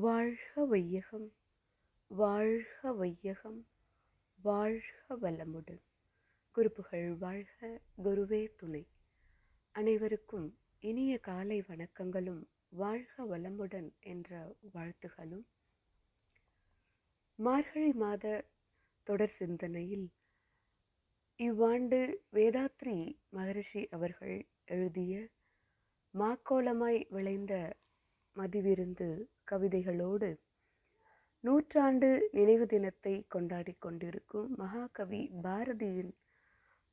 வாழ்க வையகம் வாழ்க வையகம் வாழ்க வளமுடன். குருப்புகள் வாழ்க குருவே துணை. அனைவருக்கும் இனிய காலை வணக்கங்களும் வாழ்க வளமுடன் என்ற வாழ்த்துகளும். மார்கழி மாத தொடர் சிந்தனையில் இவ்வாண்டு வேதாத்ரி மகரிஷி அவர்கள் எழுதிய மாக்கோலமாய் விளைந்த மதிவிருந்து கவிதைகளோடு நூற்றாண்டு நினைவு தினத்தை கொண்டாடி கொண்டிருக்கும் மகாகவி பாரதியின்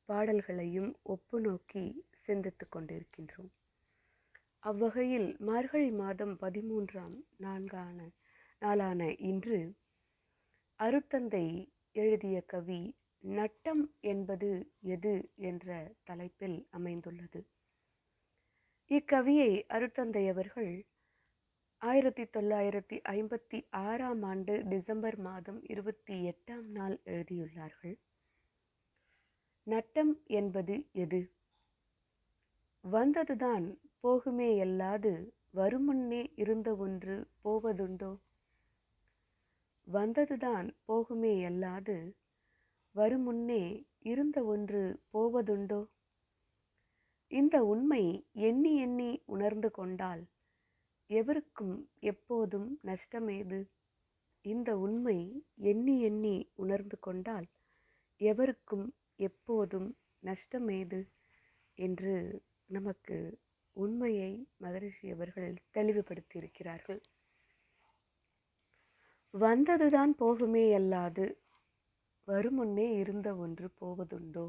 பாடல்களையும் ஒப்பு நோக்கி சிந்தித்து கொண்டிருக்கின்றோம். அவ்வகையில் மார்கழி மாதம் பதிமூன்றாம் நான்கான நாளான இன்று அருத்தந்தை எழுதிய கவி நட்டம் என்பது எது என்ற தலைப்பில் அமைந்துள்ளது. இக்கவியை அருத்தந்தை அவர்கள் ஆயிரத்தி தொள்ளாயிரத்தி ஐம்பத்தி ஆறாம் ஆண்டு டிசம்பர் மாதம் இருபத்தி எட்டாம் நாள் எழுதியுள்ளார்கள். நட்டம் என்பது எது? வந்ததுதான் போகுமே அல்லாது வருமுன்னே இருந்த ஒன்று போவதுண்டோ? வந்ததுதான் போகுமே அல்லாது வருமுன்னே இருந்த ஒன்று போவதுண்டோ? இந்த உண்மை எண்ணி எண்ணி உணர்ந்து கொண்டால் எவருக்கும் எப்போதும் நஷ்டமேது? இந்த உண்மை எண்ணி எண்ணி உணர்ந்து கொண்டால் எவருக்கும் எப்போதும் நஷ்டமேது? என்று நமக்கு உண்மையை மகரிஷி அவர்கள் தெளிவுபடுத்தியிருக்கிறார்கள். வந்ததுதான் போகுமே அல்லாது வருமுன்னே இருந்த ஒன்று போவதுண்டோ?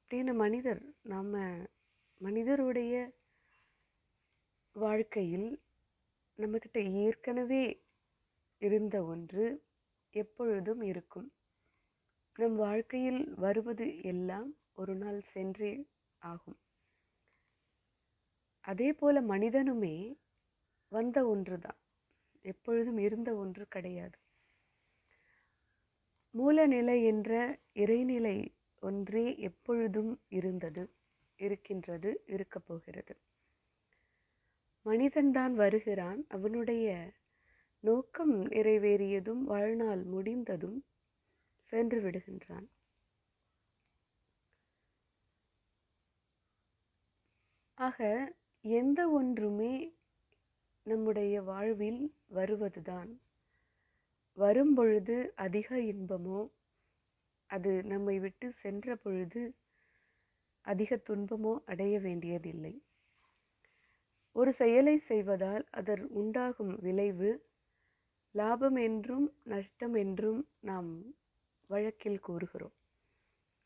அப்படின்னு மனிதர் நம்ம மனிதருடைய வாழ்க்கையில் நம்மக்கிட்ட ஏற்கனவே இருந்த ஒன்று எப்பொழுதும் இருக்கும். நம் வாழ்க்கையில் வருவது எல்லாம் ஒரு நாள் சென்றே ஆகும். அதே போல் மனிதனுமே வந்த ஒன்று தான் எப்பொழுதும் இருந்த ஒன்று கிடையாது. மூலநிலை என்ற இறைநிலை ஒன்றே எப்பொழுதும் இருந்தது இருக்கின்றது இருக்கப் போகிறது. மனிதன்தான் வருகிறான். அவனுடைய நோக்கம் நிறைவேறியதும் வாழ்நாள் முடிந்ததும் சென்று விடுகின்றான். ஆக எந்த ஒன்றுமே நம்முடைய வாழ்வில் வருவதுதான். வரும்பொழுது அதிக இன்பமோ அது நம்மை விட்டு சென்ற பொழுது அதிக துன்பமோ அடைய வேண்டியதில்லை. ஒரு செயலை செய்வதால் அதர் உண்டாகும் விளைவு லாபம் என்றும் நஷ்டம் என்றும் நாம் வழக்கில் கூறுகிறோம்.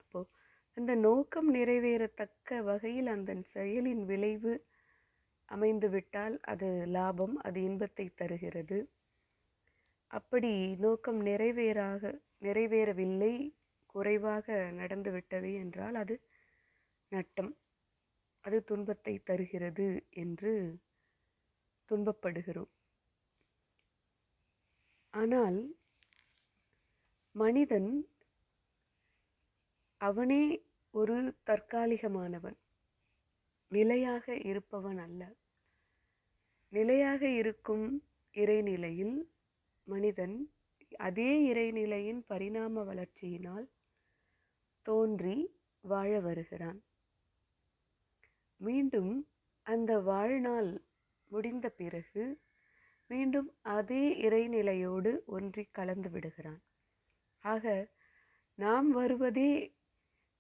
அப்போ அந்த நோக்கம் நிறைவேறத்தக்க வகையில் அந்த செயலின் விளைவு அமைந்துவிட்டால் அது லாபம் அது இன்பத்தை தருகிறது. அப்படி நோக்கம் நிறைவேறாக நிறைவேறவில்லை குறைவாக நடந்துவிட்டது என்றால் அது நட்டம். அது துன்பத்தை தருகிறது என்று துன்பப்படுகிறோம். ஆனால் மனிதன் அவனே ஒரு தற்காலிகமானவன். நிலையாக இருப்பவன் அல்ல. நிலையாக இருக்கும் இறைநிலையில் மனிதன் அதே இறைநிலையின் பரிணாம வளர்ச்சியினால் தோன்றி வாழ வருகிறான். மீண்டும் அந்த வாழ்நாள் முடிந்த பிறகு மீண்டும் அதே இறைநிலையோடு ஒன்றி கலந்து விடுகிறான். ஆக நாம் வருவதே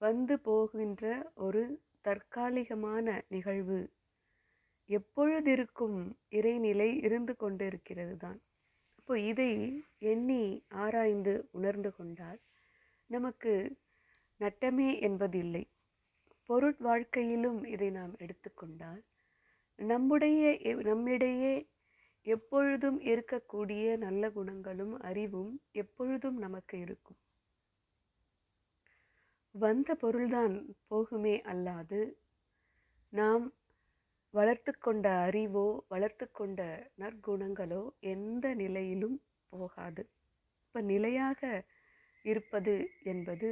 வந்து போகின்ற ஒரு தற்காலிகமான நிகழ்வு எப்பொழுதிருக்கும் இறைநிலை இருந்து கொண்டிருக்கிறது தான் இப்போ இதை எண்ணி ஆராய்ந்து உணர்ந்து கொண்டால் நமக்கு நட்டமே என்பதில்லை. பொருட் வாழ்க்கையிலும் இதை நாம் எடுத்துக்கொண்டால் நம்முடைய நம்மிடையே எப்பொழுதும் இருக்கக்கூடிய நல்ல குணங்களும் அறிவும் எப்பொழுதும் நமக்கு இருக்கும். வந்த பொருள்தான் போகுமே அல்லாது நாம் வளர்த்து கொண்ட அறிவோ வளர்த்து கொண்ட நற்குணங்களோ எந்த நிலையிலும் போகாது. இப்போ நிலையாக இருப்பது என்பது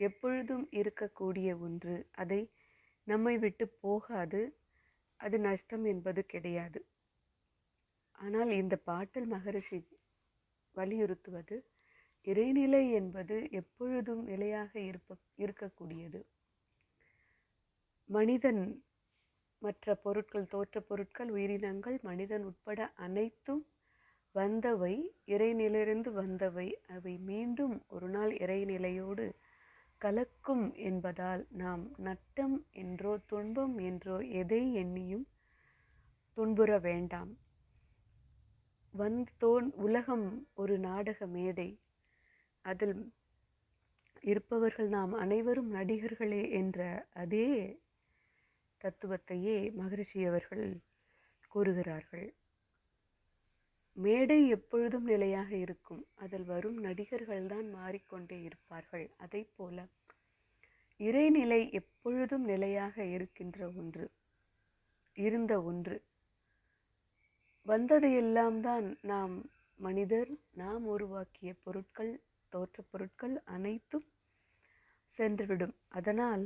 எப்பொழுதும் இருக்கக்கூடிய ஒன்று. அதை நம்மை விட்டு போகாது. அது நஷ்டம் என்பது கிடையாது. ஆனால் இந்த பாட்டில் மகரிஷி வலியுறுத்துவது இறைநிலை என்பது எப்பொழுதும் நிலையாக இருப்ப இருக்கக்கூடியது. மனிதன் மற்ற பொருட்கள் தோற்ற பொருட்கள் உயிரினங்கள் மனிதன் உட்பட அனைத்தும் வந்தவை இறைநிலையிலிருந்து வந்தவை. அவை மீண்டும் ஒரு நாள் இறைநிலையோடு கலக்கும் என்பதால் நாம் நட்டம் என்றோ துன்பம் என்றோ எதை எண்ணியும் துன்புற வேண்டாம். வந்தோன் உலகம் ஒரு நாடக மேடை. அதில் இருப்பவர்கள் நாம் அனைவரும் நடிகர்களே என்ற அதே தத்துவத்தையே மகரிஷி அவர்கள் கூறுகிறார்கள். மேடை எப்பொழுதும் நிலையாக இருக்கும். அதில் வரும் நடிகர்கள் தான் மாறிக்கொண்டே இருப்பார்கள். அதை போல இறைநிலை எப்பொழுதும் நிலையாக இருக்கின்ற ஒன்று இருந்த ஒன்று. வந்ததையெல்லாம் தான் நாம் மனிதர் நாம் உருவாக்கிய பொருட்கள் தோற்ற பொருட்கள் அனைத்தும் சென்றுவிடும். அதனால்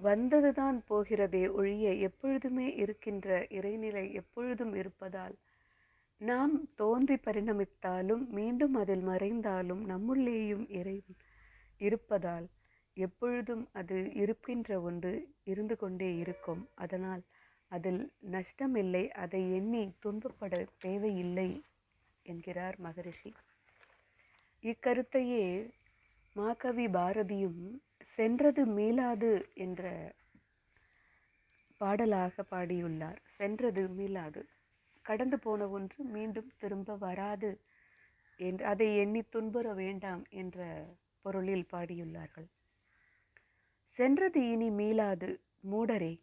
வந்ததுதான் போகிறதே ஒழிய எப்பொழுதுமே இருக்கின்ற இறைநிலை எப்பொழுதும் இருப்பதால் நாம் தோன்றி பரிணமித்தாலும் மீண்டும் அதில் மறைந்தாலும் நம்முள்ளேயும் இறை இருப்பதால் எப்பொழுதும் அது இருக்கின்ற ஒன்று இருந்து கொண்டே இருக்கும். அதனால் அதில் நஷ்டமில்லை அதை எண்ணி துன்பப்பட தேவையில்லை என்கிறார் மகரிஷி. இக்கருத்தையே மாகவி பாரதியும் சென்றது மீளாது என்ற பாடலாக பாடியுள்ளார். சென்றது மீளாது. கடந்து போன ஒன்று மீண்டும் திரும்ப வராது என்று அதை எண்ணி துன்புற வேண்டாம் என்ற பொருளில் பாடியுள்ளார்கள். சென்றது இனி மீளாது மூடரே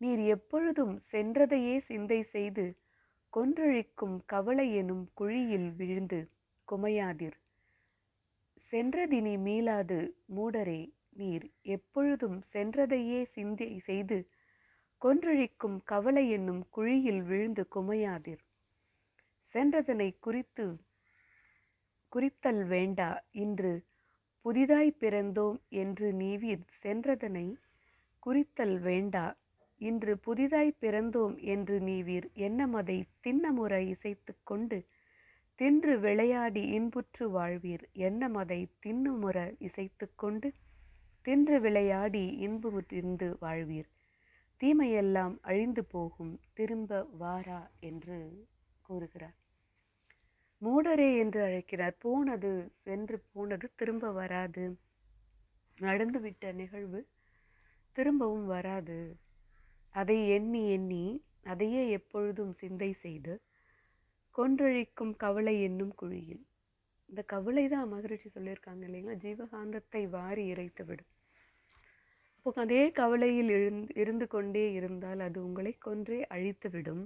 நீர் எப்பொழுதும் சென்றதையே சிந்தை செய்து கொன்றழிக்கும் கவலை எனும் குழியில் விழுந்து குமையாதிர். சென்றதினி மீளாது மூடரே நீர் எப்பொழுதும் சென்றதையே சிந்தை செய்து கொன்றழிக்கும் கவலை என்னும் குழியில் விழுந்து குமையாதிர். சென்றதனை குறித்து குறித்தல் வேண்டா இன்று புதிதாய் பிறந்தோம் என்று நீவீர் சென்றதனை குறித்தல் வேண்டா இன்று புதிதாய் பிறந்தோம் என்று நீவீர் என்னமதை தின்னமுறை இசைத்து கொண்டு தின்று விளையாடி இன்புற்று வாழ்வீர் என்னமதை தின்னுமுற இசைத்து கொண்டு தின்று விளையாடி இன்புற்றிருந்து வாழ்வீர். தீமையெல்லாம் அழிந்து போகும் திரும்ப வாரா என்று கூறுகிறார். மூடரே என்று அழைக்கிறார். போனது சென்று போனது திரும்ப வராது. நடந்துவிட்ட நிகழ்வு திரும்பவும் வராது. அதை எண்ணி எண்ணி அதையே எப்பொழுதும் சிந்தை செய்து கொன்றழிக்கும் கவலை என்னும் குழியில். இந்த கவலை தான் மகரிஷி சொல்லியிருக்காங்க இல்லைங்களா? ஜீவகாந்தத்தை வாரி இறைத்து விடும் அதே கவலையில் எழுந்து இருந்து கொண்டே இருந்தால் அது உங்களை கொன்றே அழித்துவிடும்.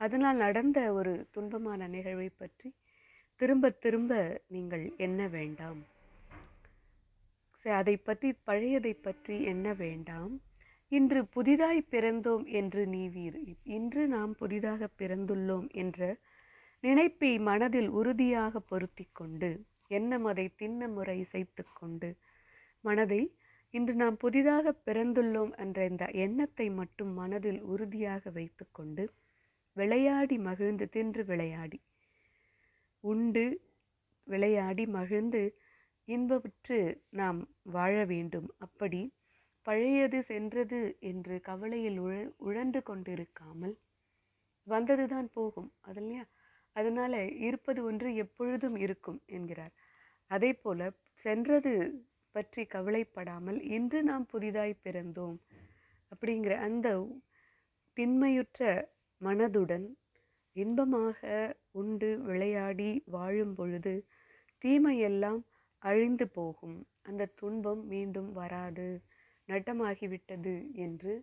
அதனால் நடந்த ஒரு துன்பமான நிகழ்வை பற்றி திரும்ப திரும்ப நீங்கள் எண்ண வேண்டாம். அதை பற்றி பழையதை பற்றி எண்ண வேண்டாம். இன்று புதிதாய் பிறந்தோம் என்று நீவீர் இன்று நாம் புதிதாக பிறந்துள்ளோம் என்ற நினைப்பை மனதில் உறுதியாக பொருத்தி கொண்டு எண்ணம் அதை தின்ன முறை இசைத்து கொண்டு மனதை இன்று நாம் புதிதாக பிறந்துள்ளோம் என்ற இந்த எண்ணத்தை மட்டும் மனதில் உறுதியாக வைத்துக்கொண்டு விளையாடி மகிழ்ந்து தின்று விளையாடி. உண்டு விளையாடி மகிழ்ந்து இன்பவிற்று நாம் வாழ வேண்டும். அப்படி பழையது சென்றது என்று கவலையில் உழ உழன்று கொண்டிருக்காமல் வந்ததுதான் போகும் அது இல்லையா அதனால் இருப்பது ஒன்று எப்பொழுதும் இருக்கும் என்கிறார். அதே போல் சென்றது பற்றி கவலைப்படாமல் இன்று நாம் புதிதாய் பிறந்தோம். அப்படிங்கிற அந்த திண்மையுற்ற மனதுடன் இன்பமாக உண்டு விளையாடி வாழும் பொழுது தீமையெல்லாம் அழிந்து போகும். அந்த துன்பம் மீண்டும் வராது நட்டமாகிவிட்டது என்று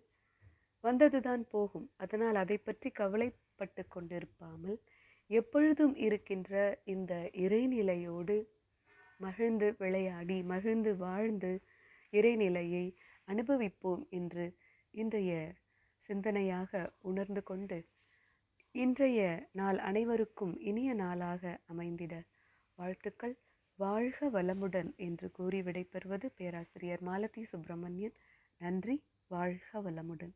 வந்ததுதான் போகும். அதனால் அதை பற்றி கவலைப்பட்டு கொண்டிருப்பாமல் எப்பொழுதும் இருக்கின்ற இந்த இறைநிலையோடு மகிழ்ந்து விளையாடி மகிழ்ந்து வாழ்ந்து இறைநிலையை அனுபவிப்போம் என்று இன்றைய சிந்தனையாக உணர்ந்து கொண்டு இன்றைய நாள் அனைவருக்கும் இனிய நாளாக அமைந்திட வாழ்த்துக்கள். வாழ்க வளமுடன் என்று கூறி விடைபெறுவது பேராசிரியர் மாலதி சுப்பிரமணியன். நன்றி. வாழ்க வளமுடன்.